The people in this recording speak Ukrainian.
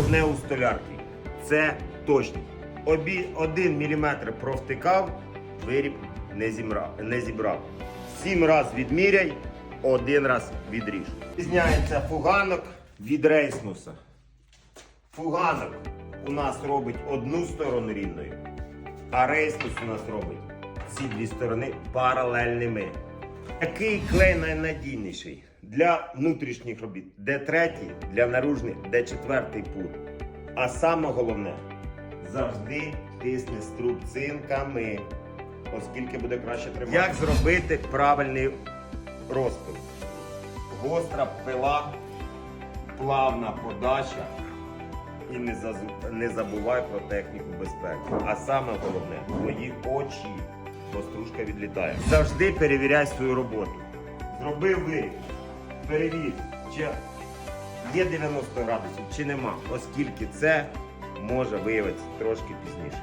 головне у столярки це точність. Обі, один міліметр провтикав, виріб не, зімра, не зібрав. Сім раз відміряй, один раз відріж. Різняється фуганок від рейснуса. Фуганок у нас робить одну сторону рівною, а рейснус у нас робить ці дві сторони паралельними. Який клей найнадійніший для внутрішніх робіт? Де третій, для наружних, де четвертий пут. А саме головне, завжди тисни струбцинками, оскільки буде краще тримати. Як зробити правильний розпил? Гостра пила, плавна подача. І не, зазу- не забувай про техніку безпеки. А саме головне, твої очі, бо стружка відлітає. Завжди перевіряй свою роботу. Зробив виріб, перевір, чи є 90 градусів, чи нема, оскільки це може виявитися трошки пізніше.